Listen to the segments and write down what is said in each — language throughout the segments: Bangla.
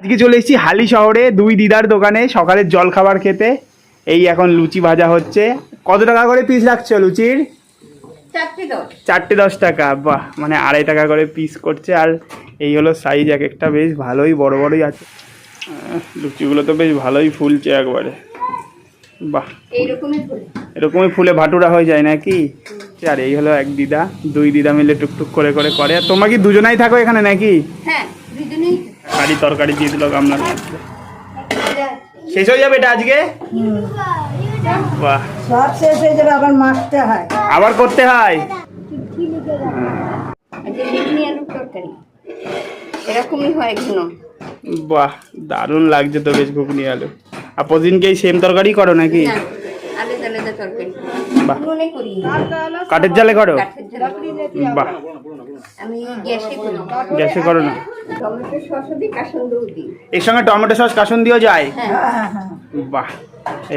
আজকে চলে এসেছি হালি শহরে দুই দিদার দোকানে সকালের জল খাবার খেতে। এই এখন লুচি ভাজা হচ্ছে। কত টাকা করে পিস রাখছো লুচির? চারটে দশ। টাকা বাহ! মানে আড়াই টাকা করে পিস করছে আর এই হলো সাইজ এক একটা বেশ ভালোই বড় বড়ই আছে। লুচিগুলো তো বেশ ভালোই ফুলছে একবারে। বাহ! এরকমই ফুলে ভাটুরা হয়ে যায় নাকি? আর এই হলো এক দিদা দুই দিদা মিলে টুকটুক করে করে করে। আর তোমরা কি দুজনাই থাকো এখানে নাকি? হ্যাঁ দুজনেই কারি তরকারি দিয়ে দিল গামলার মধ্যে। শেষ হয়ে যাবে এটা আজকে? বাহ। সব শেষ হয়ে যাবে আবার মাখতে হয়। আবার করতে হয়? এরকমই হয় ঘন। বাহ দারুণ লাগছে তো বেশ ঘুগনি আলু। আর প্রতিদিনকে এই সেম তরকারি করো নাকি? না আলাদা আলাদা তরকারি। বাহ। উনুনে করি। কাঠের জালে করো? বাহ। আমি গ্যাসে করি গ্যাসে করো না। টমেটো সস দিই কাসন্দিও দিই। এর সঙ্গে টমেটো সস কাসন দিয়েও যায়? হ্যাঁ। হ্যাঁ হ্যাঁ বাহ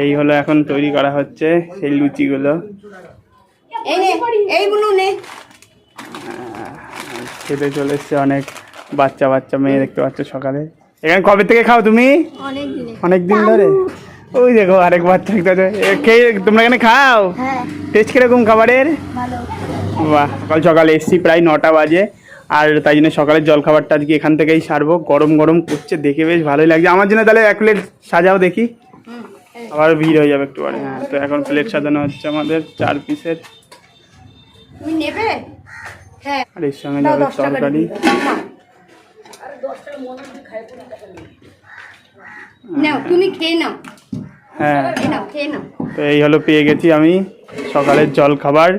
এই হলো এখন তৈরি করা হচ্ছে সেই লুচিগুলো। এই নে এইগুলো নে। খেতে চলে এসছে অনেক বাচ্চা বাচ্চা মেয়ে দেখতে পাচ্ছ সকালে। এখানে কবে থেকে খাও তুমি? অনেক দিন ধরে। ওই দেখো আরেক বাচ্চা। খেয়ে তোমরা এখানে খাও? টেস্ট কীরকম খাবারের? বাহ সকাল সকালে এসছি প্রায় নটা বাজে। আর তাই জন্য সকালের জলখাবারটা আজকে এখান থেকেই সারবো। গরম গরম করছে দেখে বেশ ভালোই লাগছে। আমার জন্য তাহলে এক প্লেট সাজাও দেখি। আবার ভিড় হয়ে যাবে একটু পরে হ্যাঁ তো এখন প্লেট সাজানো হচ্ছে আমাদের চার পিসের। হ্যাঁ। আর এর সঙ্গে যাবে তরকারি। নাও। নাও তুমি খেয়ে নাও। হ্যাঁ। তো এই হলো পেয়ে গেছি আমি সকালের জল খাবার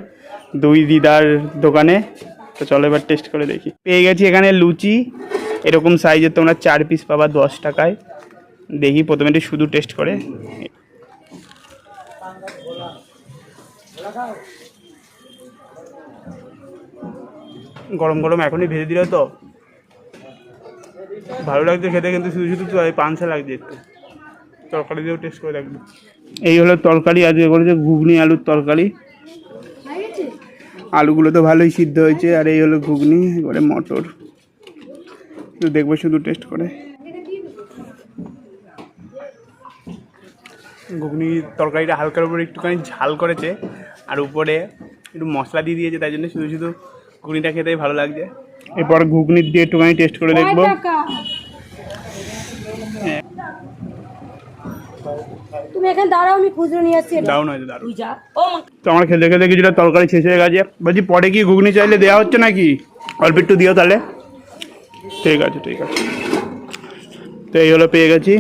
দুই দিদার দোকানে। তো চলো এবার টেস্ট করে দেখি। পেয়ে গেছি এখানে লুচি। এরকম সাইজের তোমরা চার পিস পাবা দশ টাকায়। দেখি প্রথমে একটু শুধু টেস্ট করে। গরম গরম এখনই ভেজে দিলে তো। ভালো লাগছে খেতে কিন্তু শুধু শুধু পাঁচশো লাগছে একটু। তরকারি দিয়েও টেস্ট করে দেখব। এই হলো তরকারি, আজকে ঘুগনি, আলুর তরকারি। আলুগুলো তো ভালোই সিদ্ধ হয়েছে আর এই হলো ঘুগনি এবারে মটর। তো দেখব শুধু টেস্ট করে। ঘুগনি তরকারিটা হালকার উপরে একটুখানি ঝাল করেছে আর উপরে একটু মশলা দিয়ে দিয়েছে তাই জন্য শুধু শুধু ঘুগনিটা খেতেই ভালো লাগছে। এরপর ঘুগনি দিয়ে একটুখানি টেস্ট করে দেখব। তুমি এখানে দাঁড়াও আমি খুচরো নিয়ে আসছি। হয়েছে দারুণ তুই যা। ও মা। তো আমার খেতে খেতে কিছুটা তরকারি শেষ হয়ে গেছে। বলছি পরে কি ঘুগনি চাইলে দেওয়া হচ্ছে নাকি? অল্প একটু দিও তাহলে। ঠিক আছে ঠিক আছে। তো এই হলো পেয়ে গেছি।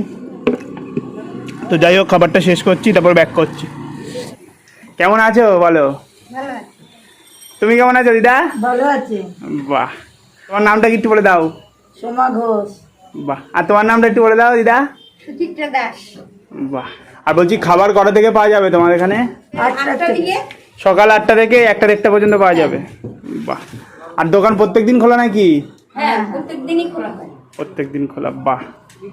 তো যাই হোক খাবারটা শেষ করছি তারপর ব্যাক করছি। কেমন আছো? বলো। তুমি কেমন আছো দিদা? ভালো আছে। বাহ। তোমার নামটা কি একটু বলে দাও। সোমা ঘোষ। বাহ। আর তোমার নামটা একটু বলে দাও দিদা। সুচিত্রা দাস। বাহ। আর বলছি খাবার কটা থেকে পাওয়া যাবে তোমার এখানে? সকাল আটটা থেকে একটা দেড়টা পর্যন্ত পাওয়া যাবে। বাহ। আর দোকান প্রত্যেক দিন খোলা নাকি? হ্যাঁ প্রত্যেক হয়। দিন খোলা বাহ।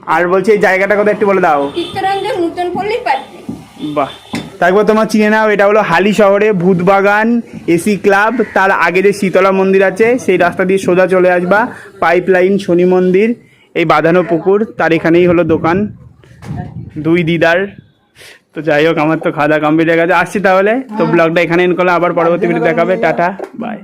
আর বলছি এই জায়গাটা কথা একটু বলে দাও। বাহ। তারপর তোমার চিনে নাও এটা হলো হালি শহরে ভূতবাগান এসি ক্লাব তার আগে যে শীতলা মন্দির আছে সেই রাস্তা দিয়ে সোজা চলে আসবা পাইপলাইন শনি মন্দির এই বাঁধানো পুকুর তার এখানেই হলো দোকান। দুই দিদার। তো যাই হোক আমার তো খাওয়া দাওয়া কমপ্লিট হয়ে গেছে। আসছি তাহলে। তো ব্লগটা এখানে এন করলে আবার পরবর্তী ভিডিও দেখাবে। টাটা। বাই